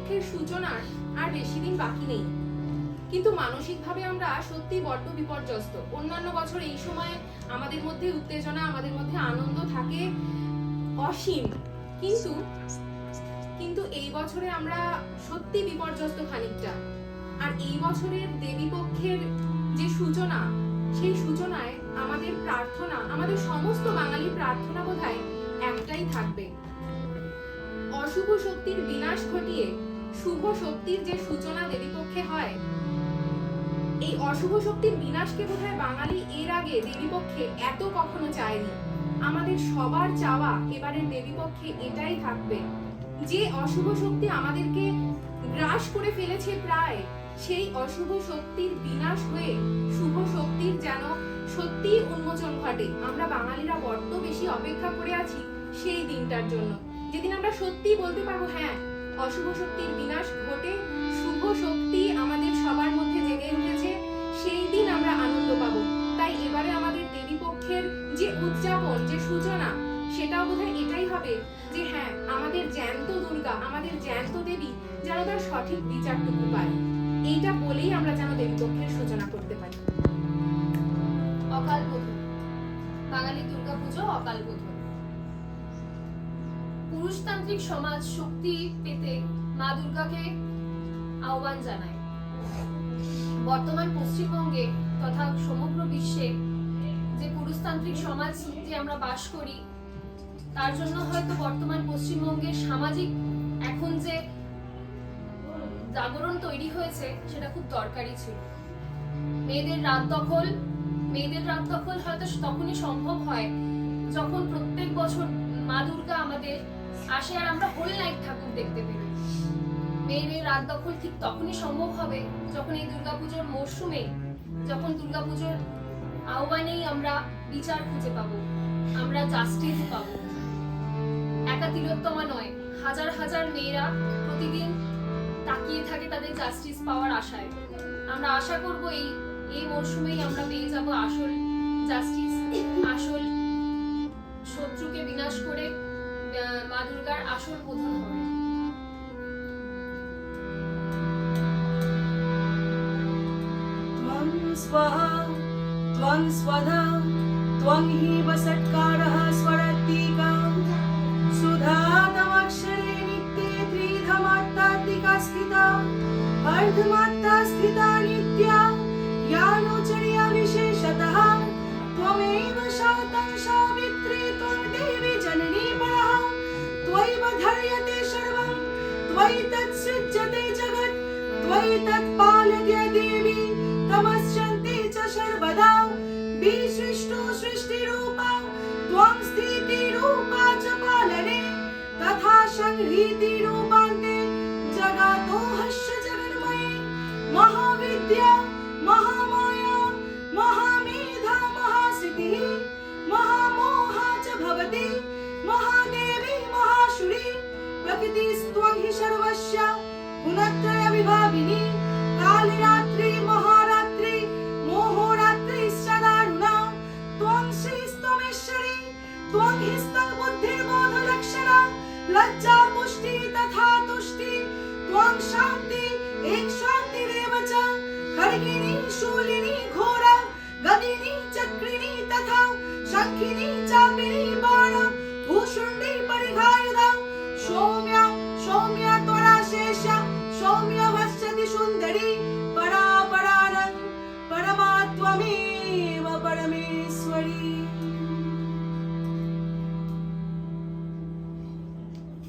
দেবীপক্ষের সূচনার আর বেশি দিন বাকি নেই। কিন্তু মানসিকভাবে আমরা সত্যি বড্ড বিপর্যস্ত। অন্যান্য বছর এই সময় আমাদের মধ্যে উত্তেজনা, আমাদের মধ্যে আনন্দ থাকে অসীম। কিন্তু কিন্তু এই বছরে আমরা সত্যি বিপর্যস্ত খানিকটা। আর এই বছরের দেবীপক্ষের যে সূচনা, সেই সূচনায় আমাদের প্রার্থনা, আমাদের সমস্ত বাঙালি প্রার্থনা বোধহয় একটাই থাকবে। অশুভ শক্তির বিনাশ ঘটিয়ে শুভ শক্তির যে সূচনা দেবীপক্ষে হয়। এই অশুভ শক্তির বিনাশকে বোধহয় বাঙালি এর আগে দেবীপক্ষে এত কখনো চায়নি। আমাদের সবার চাওয়া এবারের দেবীপক্ষে এটাই থাকবে। যে অশুভ শক্তি আমাদেরকে গ্রাস করে ফেলেছে প্রায়, সেই অশুভ শক্তির বিনাশ হয়ে শুভ শক্তির যেন সত্যি উন্মোচন ঘটে। আমরা বাঙালিরা বড্ড বেশি অপেক্ষা করে আছি সেই দিনটার জন্য। যেদিন আমরা সত্যি বলতে পারব হ্যাঁ অশুভ শক্তির বিনাশ ঘটে, শুভ শক্তি আমাদের সবার মধ্যে জেগে উঠেছে, সেই দিন আমরা আনন্দ পাবো। তাই এবারে আমাদের দেবী পক্ষের যে উদযাপন, যে সূচনা, সেটাও বোধহয় এটাই হবে যে হ্যাঁ আমাদের জ্যান্ত দুর্গা, আমাদের জ্যান্ত দেবী, যেন তার সঠিক বিচারটুকু পায়। এইটা বলেই আমরা যেন দেবী পক্ষের সূচনা করতে পারি। অকাল বোধন বাঙালি দুর্গাপুজো অকাল বোধন পুরুষতান্ত্রিক সমাজ শক্তি পেতে মা দুর্গাকে আহ্বান জানায়। বর্তমান পশ্চিমবঙ্গে তথা সমগ্র বিশ্বে যে পুরুষতান্ত্রিক সমাজ যে আমরা বাস করি, তার জন্য হয়তো বর্তমান পশ্চিমবঙ্গের সামাজিক এখন যে জাগরণ তৈরি হয়েছে, সেটা খুব দরকারি ছিল। মেয়েদের রাত দখল, মেয়েদের রাত দখল হয়তো তখনই সম্ভব হয় যখন প্রত্যেক বছর মা দুর্গা আমাদের আসে আর আমরা হোল নাইট ঠাকুর দেখতে পেরি মেয়েদের রাত দখল ঠিক তখনই সম্ভব হবে যখন এই দুর্গাপুজোর মরশুমে, যখন দুর্গাপুজোর আহ্বানেই আমরা বিচার খুঁজে পাবো, আমরা জাস্টিস পাবো। একা তিলোত্তমা নয়, হাজার হাজার মেয়েরা প্রতিদিন তাকিয়ে থাকে তাদের জাস্টিস পাওয়ার আশায়। আমরা আশা করব এই এই মরশুমেই আমরা পেয়ে যাব আসল জাস্টিস আসল শত্রুকে বিনাশ করে মা দুর্গার আসল বোধন হবে त्वं स्वः त्वं स्वधा त्वं हि वसत्कारः स्वरतीकां सुधातमक्षरे नित्ये त्रिधमात्तात्मिका स्थिता अर्धमात्ता स्थिता नित्या यानुचर्या विशेषतः त्वमेव शौतं सौमित्रे त्वयैव धर्यते सर्वं। त्वयि तत्सृज्यते जगत्। त्वयि तत्पालय देवी। तमस्यन्ते प्रकृतिस्त्वं हि सर्वस्य गुणत्रय विभागिनी कालिरात्रि महारात्रि मोहोरात्रि सदारुणा त्वं श्रीस्त्वमेश्वरी त्वं हि स्तबुद्धिर्बोधलक्षणा लज्जा पुष्टि तथा तुष्टि त्वं शान्ति एक शान्तिरेव च खड्गिनी शूलिनी घोरा गदिनी चक्रिणी तथा शङ्खिनी